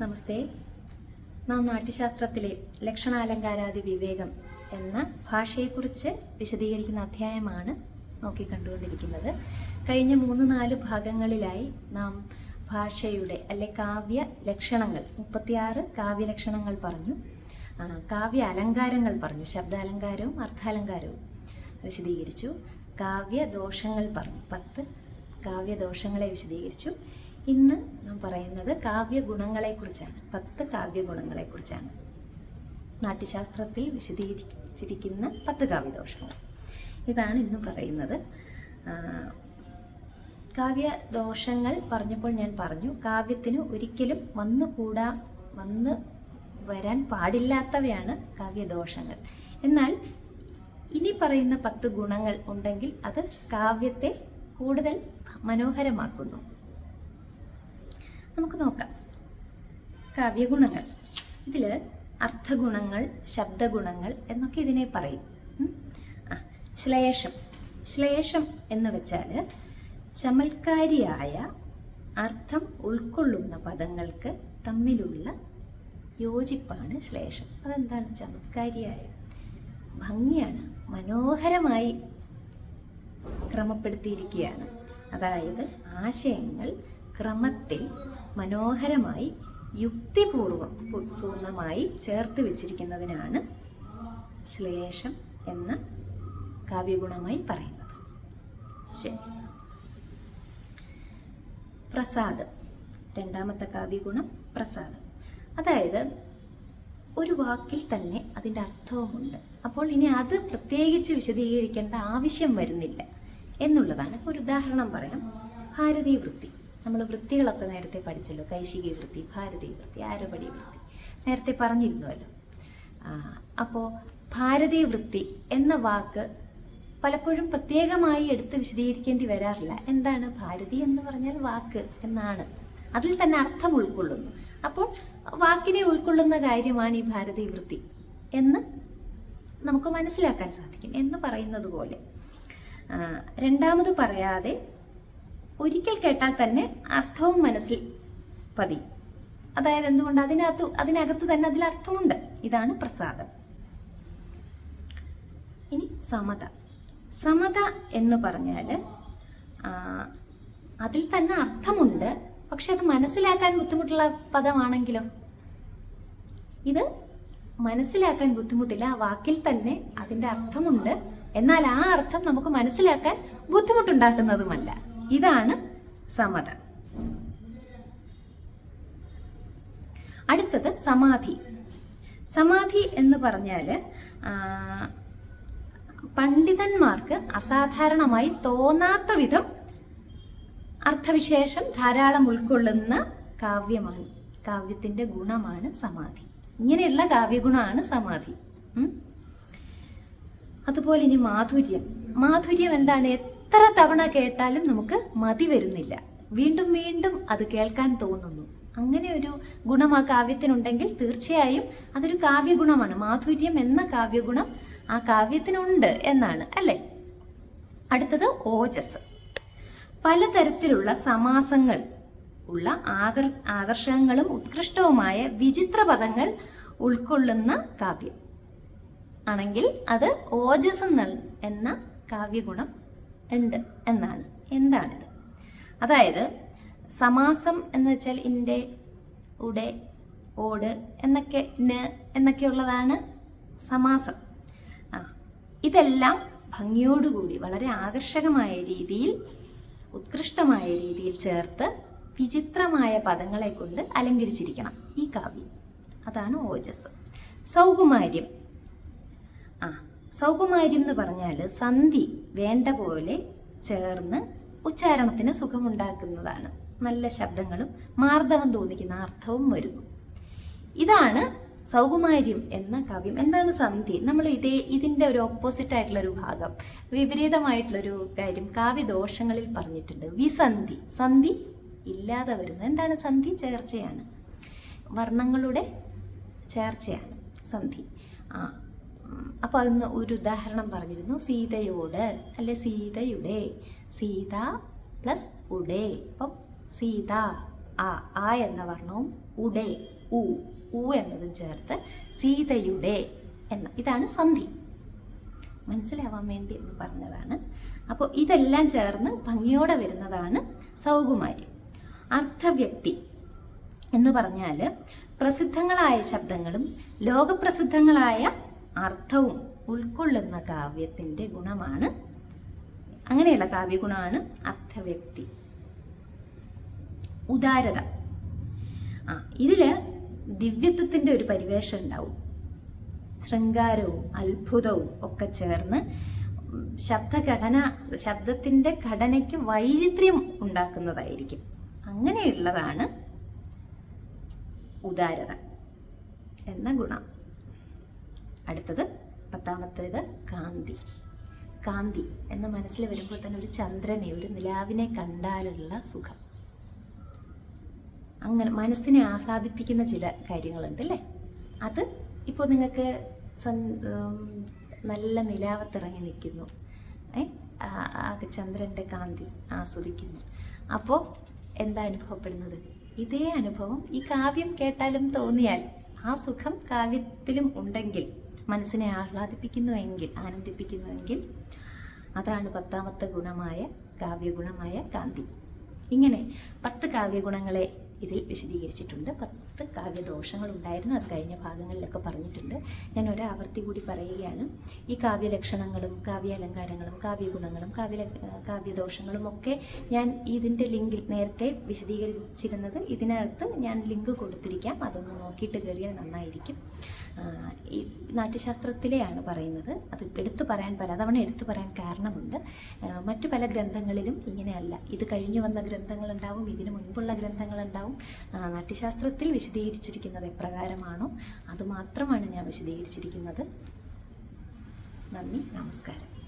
നമസ്തേ. നാം നാട്യശാസ്ത്രത്തിലെ ലക്ഷണാലങ്കാരാദി വിവേകം എന്ന ഭാഷയെക്കുറിച്ച് വിശദീകരിക്കുന്ന അധ്യായമാണ് നോക്കിക്കണ്ടുകൊണ്ടിരിക്കുന്നത്. കഴിഞ്ഞ മൂന്ന് നാല് ഭാഗങ്ങളിലായി നാം ഭാഷയുടെ അല്ലെ കാവ്യ ലക്ഷണങ്ങൾ മുപ്പത്തിയാറ് കാവ്യലക്ഷണങ്ങൾ പറഞ്ഞു. കാവ്യ അലങ്കാരങ്ങൾ പറഞ്ഞു. ശബ്ദാലങ്കാരവും അർത്ഥാലങ്കാരവും വിശദീകരിച്ചു. കാവ്യ ദോഷങ്ങൾ പറഞ്ഞു. പത്ത് കാവ്യദോഷങ്ങളെ വിശദീകരിച്ചു. ഇന്ന് നാം പറയുന്നത് കാവ്യഗുണങ്ങളെക്കുറിച്ചാണ്. പത്ത് കാവ്യഗുണങ്ങളെക്കുറിച്ചാണ്. നാട്യശാസ്ത്രത്തിൽ വിശദീകരിച്ചിരിക്കുന്ന പത്ത് കാവ്യദോഷങ്ങൾ. ഇതാണ് ഇന്ന് പറയുന്നത്. കാവ്യദോഷങ്ങൾ പറഞ്ഞപ്പോൾ ഞാൻ പറഞ്ഞു കാവ്യത്തിന് ഒരിക്കലും വന്നുകൂടാ വന്ന് വരാൻ പാടില്ലാത്തവയാണ് കാവ്യദോഷങ്ങൾ. എന്നാൽ ഇനി പറയുന്ന പത്ത് ഗുണങ്ങൾ ഉണ്ടെങ്കിൽ അത് കാവ്യത്തെ കൂടുതൽ മനോഹരമാക്കുന്നു. നമുക്ക് നോക്കാം. കാവ്യഗുണങ്ങൾ. ഇതിൽ അർത്ഥഗുണങ്ങൾ ശബ്ദഗുണങ്ങൾ എന്നൊക്കെ ഇതിനെ പറയും. ആ ശ്ലേഷം. ശ്ലേഷം എന്ന് വെച്ചാൽ ചമൽക്കാരിയായ അർത്ഥം ഉൾക്കൊള്ളുന്ന പദങ്ങൾക്ക് തമ്മിലുള്ള യോജിപ്പാണ് ശ്ലേഷം. അതെന്താണ്? ചമത്കാരിയായ ഭംഗിയാണ് മനോഹരമായി ക്രമപ്പെടുത്തിയിരിക്കുകയാണ്. അതായത് ആശയങ്ങൾ ക്രമത്തിൽ മനോഹരമായി യുക്തിപൂർവം പൂർണമായി ചേർത്ത് വെച്ചിരിക്കുന്നതിനാണ് ശ്ലേഷം എന്ന കാവ്യഗുണമായി പറയുന്നത്. ശരി. പ്രസാദം. രണ്ടാമത്തെ കാവ്യഗുണം പ്രസാദം. അതായത് ഒരു വാക്കിൽ തന്നെ അതിന്റെ അർത്ഥവുമുണ്ട്. അപ്പോൾ ഇനി അത് പ്രത്യേകിച്ച് വിശദീകരിക്കേണ്ട ആവശ്യം വരുന്നില്ല എന്നുള്ളതാണ്. ഒരു ഉദാഹരണം പറയാം. ഭാരതീയ വൃത്തി. നമ്മൾ വൃത്തികളൊക്കെ നേരത്തെ പഠിച്ചല്ലോ. കൈശികി വൃത്തി ഭാരതീയ വൃത്തി ആരപടി വൃത്തി. നേരത്തെ പറഞ്ഞിരുന്നുവല്ലോ അപ്പോൾ ഭാരതീയ വൃത്തി എന്ന വാക്ക് പലപ്പോഴും പ്രത്യേകമായി എടുത്ത് വിശദീകരിക്കേണ്ടി വരാറില്ല. എന്താണ് ഭാരതി എന്ന് പറഞ്ഞാൽ വാക്ക് എന്നാണ്. അതിൽ തന്നെ അർത്ഥം ഉൾക്കൊള്ളുന്നു. അപ്പോൾ വാക്കിനെ ഉൾക്കൊള്ളുന്ന കാര്യമാണ് ഈ ഭാരതീയ വൃത്തി എന്ന് നമുക്ക് മനസ്സിലാക്കാൻ സാധിക്കും എന്ന് പറയുന്നത് പോലെ. രണ്ടാമത് പറയാതെ ഒരിക്കൽ കേട്ടാൽ തന്നെ അർത്ഥവും മനസ്സിൽ പതി. അതായത് എന്തുകൊണ്ട്? അതിനകത്ത് അതിനകത്ത് തന്നെ അതിൽ അർത്ഥമുണ്ട്. ഇതാണ് പ്രസാദം. ഇനി സമത. സമത എന്ന് പറഞ്ഞാൽ അതിൽ തന്നെ അർത്ഥമുണ്ട് പക്ഷെ അത് മനസ്സിലാക്കാൻ ബുദ്ധിമുട്ടുള്ള പദമാണെങ്കിലോ? ഇത് മനസ്സിലാക്കാൻ ബുദ്ധിമുട്ടില്ല. ആ വാക്കിൽ തന്നെ അതിന്റെ അർത്ഥമുണ്ട്. എന്നാൽ ആ അർത്ഥം നമുക്ക് മനസ്സിലാക്കാൻ ബുദ്ധിമുട്ടുണ്ടാക്കുന്നതുമല്ല. ഇതാണ് സമത. അടുത്തത് സമാധി. സമാധി എന്ന് പറഞ്ഞാൽ പണ്ഡിതന്മാർക്ക് അസാധാരണമായി തോന്നാത്ത വിധം അർത്ഥവിശേഷം ധാരാളം ഉൾക്കൊള്ളുന്ന കാവ്യമാണ്. കാവ്യത്തിന്റെ ഗുണമാണ് സമാധി. ഇങ്ങനെയുള്ള കാവ്യഗുണമാണ് സമാധി. അതുപോലെ ഇനി മാധുര്യം. മാധുര്യം എന്താണ്? എത്ര തവണ കേട്ടാലും നമുക്ക് മതി വരുന്നില്ല. വീണ്ടും വീണ്ടും അത് കേൾക്കാൻ തോന്നുന്നു. അങ്ങനെ ഒരു ഗുണം ആ കാവ്യത്തിനുണ്ടെങ്കിൽ തീർച്ചയായും അതൊരു കാവ്യഗുണമാണ്. മാധുര്യം എന്ന കാവ്യഗുണം ആ കാവ്യത്തിനുണ്ട് എന്നാണ് അല്ലേ? അടുത്തത് ഓജസ്. പലതരത്തിലുള്ള സമാസങ്ങൾ ഉള്ള ആകർ ആകർഷകങ്ങളും ഉത്കൃഷ്ടവുമായ വിചിത്ര പദങ്ങൾ ഉൾക്കൊള്ളുന്ന കാവ്യം. ആണെങ്കിൽ അത് ഓജസ് എന്ന കാവ്യഗുണം ഉണ്ട് എന്നാണ്. എന്താണിത്? അതായത് സമാസം എന്ന് വെച്ചാൽ ഇന്റെ ഉടെ ഓട് എന്നൊക്കെ ന് എന്നൊക്കെയുള്ളതാണ് സമാസം. ആ ഇതെല്ലാം ഭംഗിയോടുകൂടി വളരെ ആകർഷകമായ രീതിയിൽ ഉത്കൃഷ്ടമായ രീതിയിൽ ചേർത്ത് വിചിത്രമായ പദങ്ങളെ കൊണ്ട് അലങ്കരിച്ചിരിക്കണം ഈ കാവ്യം. അതാണ് ഓജസ്. സൗകുമാര്യം. സൗകുമാര്യം എന്ന് പറഞ്ഞാൽ സന്ധി വേണ്ട പോലെ ചേർന്ന് ഉച്ചാരണത്തിന് സുഖമുണ്ടാക്കുന്നതാണ്. നല്ല ശബ്ദങ്ങളും മാർദ്ദവം തോന്നിക്കുന്ന അർത്ഥവും വരുന്നു ഇതാണ് സൗകുമാര്യം എന്ന കാവ്യം. എന്താണ് സന്ധി? നമ്മൾ ഇതേ ഇതിന്റെ ഒരു ഓപ്പോസിറ്റ് ആയിട്ടുള്ള ഒരു ഭാഗം വിപരീതമായിട്ടുള്ളൊരു കാര്യം കാവ്യദോഷങ്ങളിൽ പറഞ്ഞിട്ടുണ്ട്. വിസന്ധി സന്ധി ഇല്ലാതെ വരുന്നു. എന്താണ് സന്ധി? ചേർച്ചയാണ്. വർണങ്ങളുടെ ചേർച്ചയാണ് സന്ധി. ആ അപ്പോൾ അതിന് ഒരു ഉദാഹരണം പറഞ്ഞിരുന്നു. സീതയോട് അല്ലെ സീതയുടെ സീത പ്ലസ് ഉടേ. അപ്പം സീത ആ ആ എന്ന വർണവും ഉടേ ഉ ഉ എന്നതും ചേർത്ത് സീതയുടെ എന്ന ഇതാണ് സന്ധി. മനസ്സിലാവാൻ വേണ്ടി എന്ന് പറഞ്ഞതാണ്. അപ്പോൾ ഇതെല്ലാം ചേർന്ന് ഭംഗിയോടെ വരുന്നതാണ് സൗകുമാരി. അർത്ഥവ്യക്തി എന്ന് പറഞ്ഞാൽ പ്രസിദ്ധങ്ങളായ ശബ്ദങ്ങളും ലോകപ്രസിദ്ധങ്ങളായ അർത്ഥവും ഉൾക്കൊള്ളുന്ന കാവ്യത്തിന്റെ ഗുണമാണ്. അങ്ങനെയുള്ള കാവ്യഗുണമാണ് അർത്ഥവ്യക്തി. ഉദാരത. ആ ഇതിൽ ദിവ്യത്വത്തിന്റെ ഒരു പരിവേഷം ഉണ്ടാവും. ശൃംഗാരവും അത്ഭുതവും ഒക്കെ ചേർന്ന് ശബ്ദഘടന ശബ്ദത്തിന്റെ ഘടനയ്ക്ക് വൈചിത്ര്യം ഉണ്ടാക്കുന്നതായിരിക്കും. അങ്ങനെയുള്ളതാണ് ഉദാരത എന്ന ഗുണം. അടുത്തത് പത്താമത്തേത് കാന്തി. കാന്തി എന്ന മനസ്സിൽ വരുമ്പോൾ തന്നെ ഒരു ചന്ദ്രനെ ഒരു നിലാവിനെ കണ്ടാലുള്ള സുഖം. അങ്ങനെ മനസ്സിനെ ആഹ്ലാദിപ്പിക്കുന്ന ചില കാര്യങ്ങളുണ്ട് അല്ലേ? അത് ഇപ്പോൾ നിങ്ങൾക്ക് നല്ല നിലാവത്തിറങ്ങി നിൽക്കുന്നു. ഏ? ചന്ദ്രന്റെ കാന്തി ആസ്വദിക്കുന്നു. അപ്പോൾ എന്താ അനുഭവപ്പെടുന്നത്? ഇതേ അനുഭവം ഈ കാവ്യം കേട്ടാലും തോന്നിയാൽ ആ സുഖം കാവ്യത്തിലും ഉണ്ടെങ്കിൽ മനസ്സിനെ ആഹ്ലാദിപ്പിക്കുന്നുവെങ്കിൽ ആനന്ദിപ്പിക്കുന്നുവെങ്കിൽ അതാണ് പത്താമത്തെ ഗുണമായ കാവ്യഗുണമായ കാന്തി ഇങ്ങനെ പത്ത് കാവ്യഗുണങ്ങളെ ഇതിൽ വിശദീകരിച്ചിട്ടുണ്ട്. പത്ത് കാവ്യദോഷങ്ങൾ ഉണ്ടായിരുന്നു അത് കഴിഞ്ഞ ഭാഗങ്ങളിലൊക്കെ പറഞ്ഞിട്ടുണ്ട്. ഞാൻ ഒരാവർത്തി കൂടി പറയുകയാണ്. ഈ കാവ്യലക്ഷണങ്ങളും കാവ്യാലങ്കാരങ്ങളും കാവ്യഗുണങ്ങളും കാവ്യ കാവ്യദോഷങ്ങളും ഒക്കെ ഞാൻ ഇതിന്റെ ലിങ്കിൽ നേരത്തെ വിശദീകരിച്ചിരുന്നത്. ഇതിനകത്ത് ഞാൻ ലിങ്ക് കൊടുത്തിരിക്കാം. അതൊന്ന് നോക്കിയിട്ട് കയറിയാൽ നന്നായിരിക്കും. ഈ നാട്യശാസ്ത്രത്തിലെയാണ് പറയുന്നത്. അത് എടുത്തു പറയാൻ പലതവണ എടുത്തു പറയാൻ കാരണമുണ്ട്. മറ്റു പല ഗ്രന്ഥങ്ങളിലും ഇങ്ങനെയല്ല. ഇത് കഴിഞ്ഞു വന്ന ഗ്രന്ഥങ്ങളുണ്ടാവും. ഇതിനു മുൻപുള്ള ഗ്രന്ഥങ്ങളുണ്ടാവും. നാട്യശാസ്ത്രത്തിൽ വിശദീകരിച്ചിരിക്കുന്നത് എപ്രകാരമാണോ? അതുമാത്രമാണ് ഞാൻ വിശദീകരിച്ചിരിക്കുന്നത്. നന്ദി നമസ്കാരം.